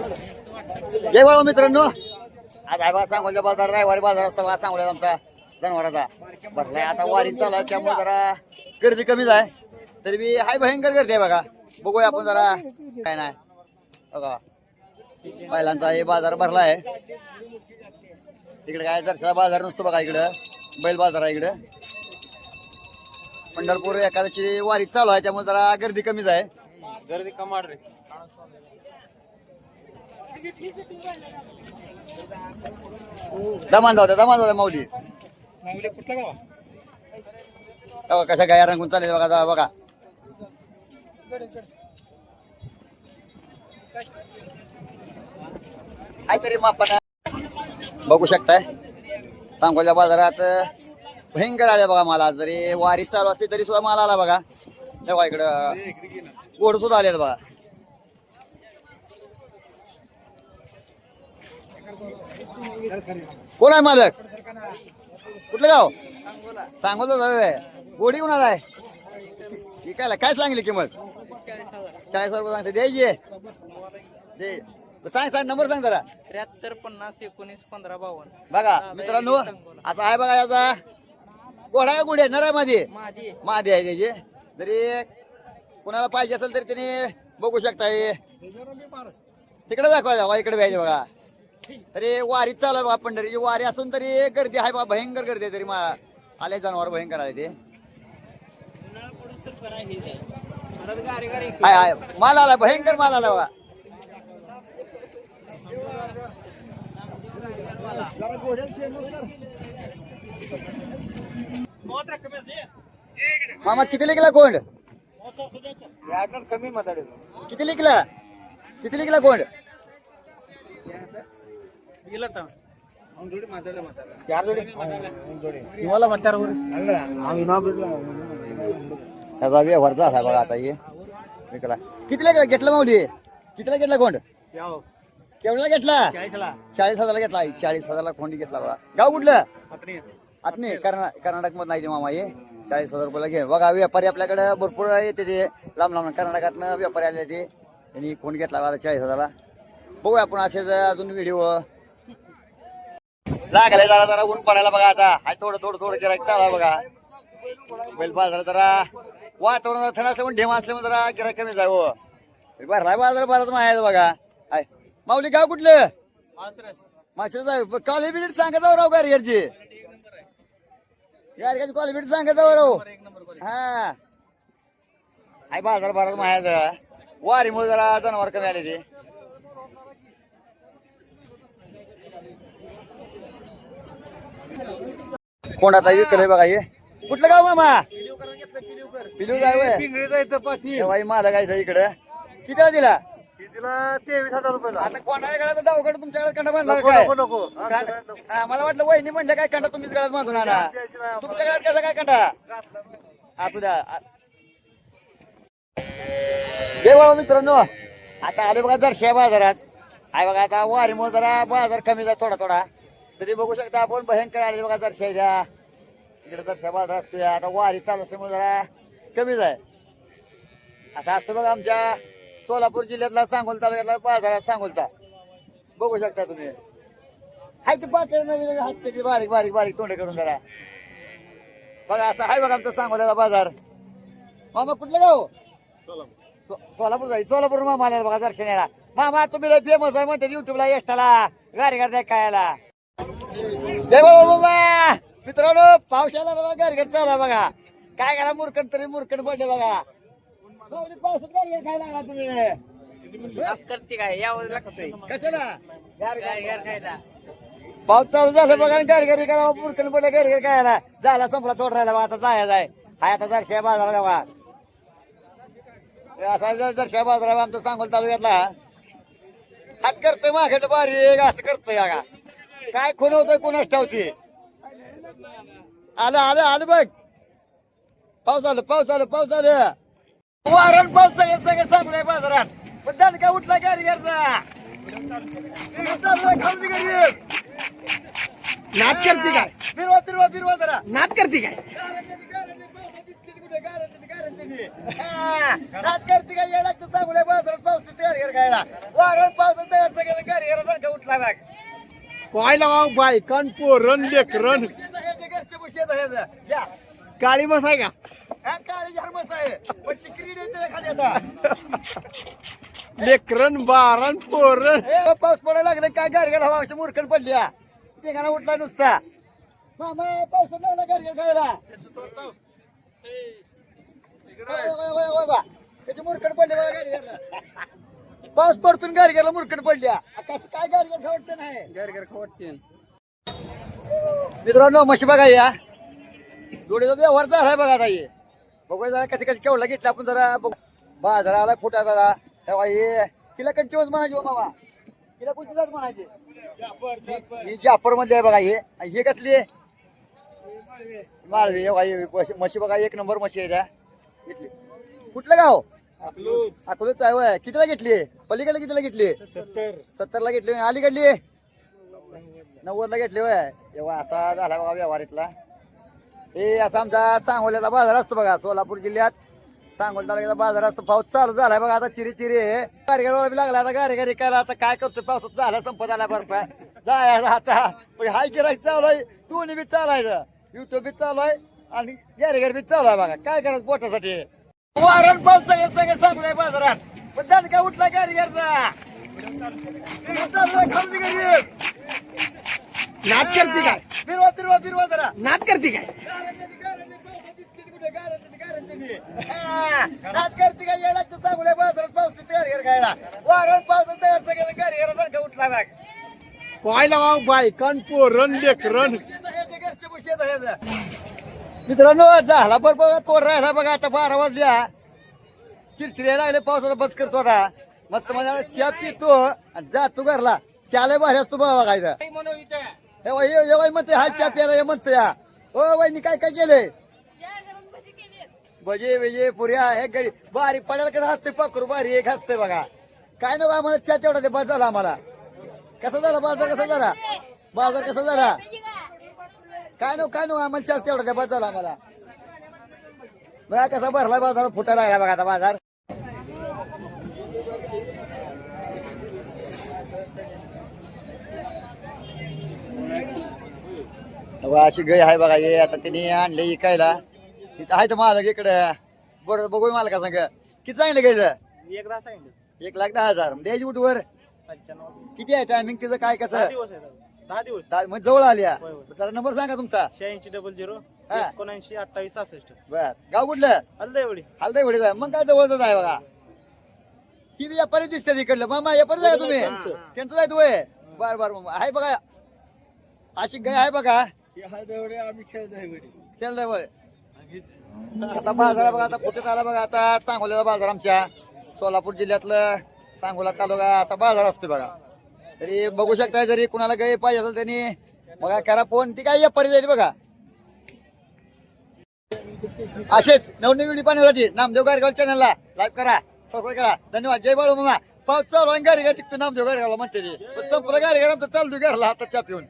जय वळ मित्रांनो. आज आहे बा सांगोलच्या बाजार रविवारी बाजार असतो बा सांगोल्यात आमचा जनावराचा. भरलाय आता वारी चालू आहे त्यामुळे जरा गर्दी कमीच आहे तरी बी हाय भयंकर गर्दी आहे बघा. बघूया आपण जरा काय नाही. बघा. बैलांचा हे बाजार भरला आहे. तिकडे काय जरसा बाजार नसतो बघा इकडं. बैल बाजार आहे इकडं. पंढरपूर एकादशी वारी चालू आहे त्यामुळे जरा गर्दी कमीच आहे. गर्दी कमाड रे दमान जाऊ द्या दमान जाऊ द्या माऊली. कुठला गाव? कशा गाया रंगून चालेल बघा जा बघा. काहीतरी मापन बघू शकताय. सांगोल्या बाजारात भयंकर आले बघा मला जरी वारी चालू असली तरी सुद्धा माल आला बघा. तेव्हा इकडं गोड सुद्धा आले बघा. कोण आहे मालक? कुठलं गाव? सांगोला जाऊ गोडी कुणाला आहे. विकायला काय सांगली किंमत? चाळीस रुपये सांगते. द्यायची आहे? सांग सांग नंबर सांग जरा. त्र्याहत्तर पन्नास एकोणीस पंधरा बावन्न. बघा मित्रांनो असं आहे बघा याचा. घोडा आहे गुढे नरामध्ये माझी मादी. आहे त्याची. जरी कुणाला पाहिजे असेल तरी त्याने बघू शकता हे. तिकडे दाखवा जावा इकडे पाहिजे बघा. अरे वारी चालू आहे बघा पंढरीची वारी असून तरी गर्दी आहे बा भयंकर गर्दी आहे तरी मा आले जनावर भयंकर आले ते. हाय हाय. माल आला भयंकर माल आला बा. मामा किती लिखला कोंड कमी किती लिखला? किती लिखला कोंड त्याचा व्यवहार झाला बघा आता हे. विकला कितीला गेला? घेतला माऊली? कितीला घेतला कोंड केवढ्याला घेतला? चाळीस हजारला घेतला चाळीस हजारला कोंडी घेतला बघा. गाव कुठलं? आत्मी कर्ना कर्नाटकमध्ये नाही ते मामा हे. चाळीस हजार रुपयाला घे. बघा व्यापारी आपल्याकडे भरपूर येते ते. लांब लांब कर्नाटकातनं व्यापारी आले ते. त्यांनी कोण घेतला बघा चाळीस हजारला. बघूया आपण असेच अजून व्हिडिओ लागले जरा जरा ऊन पडायला बघा आता. हाय थोडं थोडं थोडं गिरायक चालू आहे बघा. बैल बाजार जरा वातावरण थंड असल्यामुळे ढेमा असल्यामुळे जरा गिरायक कमी जाय हो. भरलाय बाजार बराच माहिती बघा. हाय. माऊली गाव कुठलं? मास्टर साहेब कॉलेज बिलेट सांगा जाऊ राव गारगरची गारगरची कॉलेज बिलेट सांगा जाऊ राव. हा. हाय बाजार बराच माहिती वारीमुळे जरा जनावर कमी आले ते. कोण आता विकलंय बघा हे? कुठलं गाव मामा? पिलू जाय तेव्हा माझा गायचं इकडं. कितीला दिला तिला? तेवीस हजार रुपये आता कोणाच्या गळ्यात दावकडे तुमच्याकडे कंडा बांधला काय? हा, मला वाटलं वहिनी म्हणलं काय कंडा तुम्हीच गळ्यात बांधून आणा. तुमच्या गळ्यात कसा काय कंडा? असू द्या. जय बाबा मित्रांनो आता आले बघा दर्शा बाजारात. आहे बघा आता वारीमुळे जरा बाजार कमी जात थोडा थोडा तरी बघू शकता आपण भयंकर आले बघा दर्शा द्या इकडे दर्शा बाजार असतोय. आता वारी चालू असल्यामुळे जरा कमीच आहे. आता असतो बघा आमच्या सोलापूर जिल्ह्यातला सांगोल तालुक्यातला बाजार सांगोलचा. बघू शकता तुम्ही. हाय ते पाकर नवीन हसते ते बारीक बारीक बारीक तोंड करून जरा. बघा असं हाय बघा आमचा सांगोल्याचा बाजार. मामा कुठलं गाव? सो- सोलापूर जाई. सोलापूर मामा आला बघा दर्शनाला मामा तुम्ही फेमस आहे म्हणते युट्यूबला गारी गाडी करताय खायला. जय बाबा बाबा मित्रांनो पावसाला बघा गाडी करत चाला बघा. काय करा मुरकण तरी मुरकण पडले बघा. पावसात घेत खायला लागला तुम्ही? करते काय यावं लागतंय. कशाला? खायला पाऊस चालू झालं बघा आणि घरी करा पुरकन पडले घरी काय झाला संपला तोड राहिला बा, आता जाया जाय. हाय आता दर्शा बाजारात बघा. हे असा जर दर्शा बाजारात आमचं सांगोल तालुक्यातला. हात करतोय मागेल बारीक असं करतोय का काय खून होतोय कुणाच ठावती आलं आलं आलं बघ. पाऊस आलं पाऊस आलं पाऊस आलं. वारण पाऊस सगळं सगळं सांगलंय बाजारात. पण दणका उठला गाडी घरचा? नाद करते काय? फिरवा फिरवा फिरवा जरा. नाद करते काय? नाच करते काय? या लागतं सांगूया बाजारात पाऊस तयार गाडीवर खायला. वारण पावसात तयार सगळं गाडीवर सारखं उठला बघ. काय लावा बायकान पोरण लेकरण. काळी मस आहे का हा काळी आहे लेकरण बारण पोरण पाऊस पडायला लागले काय गाडी गेला हवा अशी मुरकण पडली हा. तिघांना उठला नुसता मामा पावसात लागला गाडी खायला ओय, ओय, ओय, ओय, बा. त्याची मुरकण पडली बघा पाऊस पडतून गाडी गेला मुरकण पडली हा. कसं काय गाडी खवडते नाही? मित्रांनो म्हशी बघा या. डोळेचा व्यवहार झालाय बघा आता हे. बघूया जरा कसे कसे केवढला घेतला आपण जरा बघू. बाजाराला फुटा जरा तेव्हा हे तिला कंची वज म्हणायची हो मामा? तिला कोणती जात म्हणायची? ही- ही जापरमध्ये आहे बघा हे. हे कसली? माळवी. हे बघा, म्हशी- म्हशी बघा एक नंबर म्हशी आहे त्या. घेतली कुठलं गाव? अकलूच आहे होय. कितीला घेतली? पलीकडे कितीला घेतली? सत्तर. सत्तरला घेतली अलीकडली? नव्वदला घेतली होय. तेव्हा असा झाला बघा व्यवहार इथला हे असा आमचा सांगोल्याचा बाजार असतो बघा सोलापूर जिल्ह्यात. सांगोल तालुक्याचा बाजार असतो. पाऊस चालू झालाय बघा आता चिरी चिरी आहे. गारगार बी लागला आता गारगार काय आता काय करतो पावसात झाला संपत आला बरं जायचं आता. हाय गिरायक चालू आहे दोन्ही बी चालायचं युट्यूब बी चालू आहे आणि गॅरेगर बी चालू आहे बघा. काय करायचं पोटासाठी? वारण पाऊस सगळं सगळं सांगलाय बाजारात. पण दणका उठला गॅरेगरचा खरेदी गरीब नाद करते काय? फिरवा फिरवा फिरवा जरा. नाद करते काय? आज करते काय? यायला सांगूया बाजारात पाऊस गाडीवर खायला? वारण पावसात तयार सगळं गाडीवर सारखं उठला बघ. काय लावा बायकान पोरण लेकरण घरचे ह्याचं. मित्रांनो झाला बरं बघा कोण राहिला बघा आता बारा वाजल्या. चिरचिरे लागले पावसाचा बस करतो आता. मस्त माझ्या चहा पितो आणि जातो घरला. चहाला भारी असतो बघा बघायचा. हे वाई म्हणते हा चहा प्यायला हे म्हणतो. हो, या ओ वहिनी काय काय केलंय? भजे भजे पुऱ्या हे गडी बारी पडायला कसं हसते पाखरू बारी एक हसते बघा. काय नको आम्हाला चहा तेवढा ते बस झाला आम्हाला. कसा झाला बाजार कसा झाला? बाजार कसा झाला? काय नको काय नको आम्हाला चहा तेवढा ते बस झाला आम्हाला. बघा कसा भरला बाजार फुटा लागला बघा आता बाजार. अशी गाय आहे बघा हे आता त्यांनी आणले इकायला. इथं आहे तर मालक इकडे. बरं बघू मालका सांग किती सांगितलं एकदा सांगितलं. एक लाख दहा हजार. द्यायची कुठवर पंच्याण्णव किती आहे टायमिंग तिचं? काय कसं? दिवस आहे दहा दिवस. दहा- मग जवळ आल्या होय, होय. जरा नंबर सांगा तुमचा. शहाऐंशी डबल झिरो हा. एकोणऐंशी अठ्ठावीस सहासष्ट. बर. गाव कुठलं? हल्लं एवढी हलदाय आहे. मग काय जवळच आहे बघा. ती बी व्यापारी दिसते तिकडलं. मामा व्यापारी आहे तुम्ही. त्यांचं आहे तू बर बर मामा आहे बघा. अशी गाय आहे बघा. त्याला बघ कसा बाजार आहे बघा. आता कुठे आला बघा. आता सांगोल्याचा बाजार आमच्या. सोलापूर जिल्ह्यातलं. सांगोला तालुका असा बाजार असतो बघा. तरी बघू शकताय जरी कुणाला गाय पाहिजे असेल त्यांनी बघा करा फोन. ती काय परी जायची बघा. असेच नवनवीन व्हिडिओ पाहण्यासाठी नामदेव गारगाव चॅनलला लाईक करा सबस्क्राईब करा. धन्यवाद. जय बाळू मामा. पाऊस चालू आणि गाडी गाडी नामदेव गारगावला म्हणते ती. पण संपलं गाडी आमचं चालू घरला आता चहा पिऊन.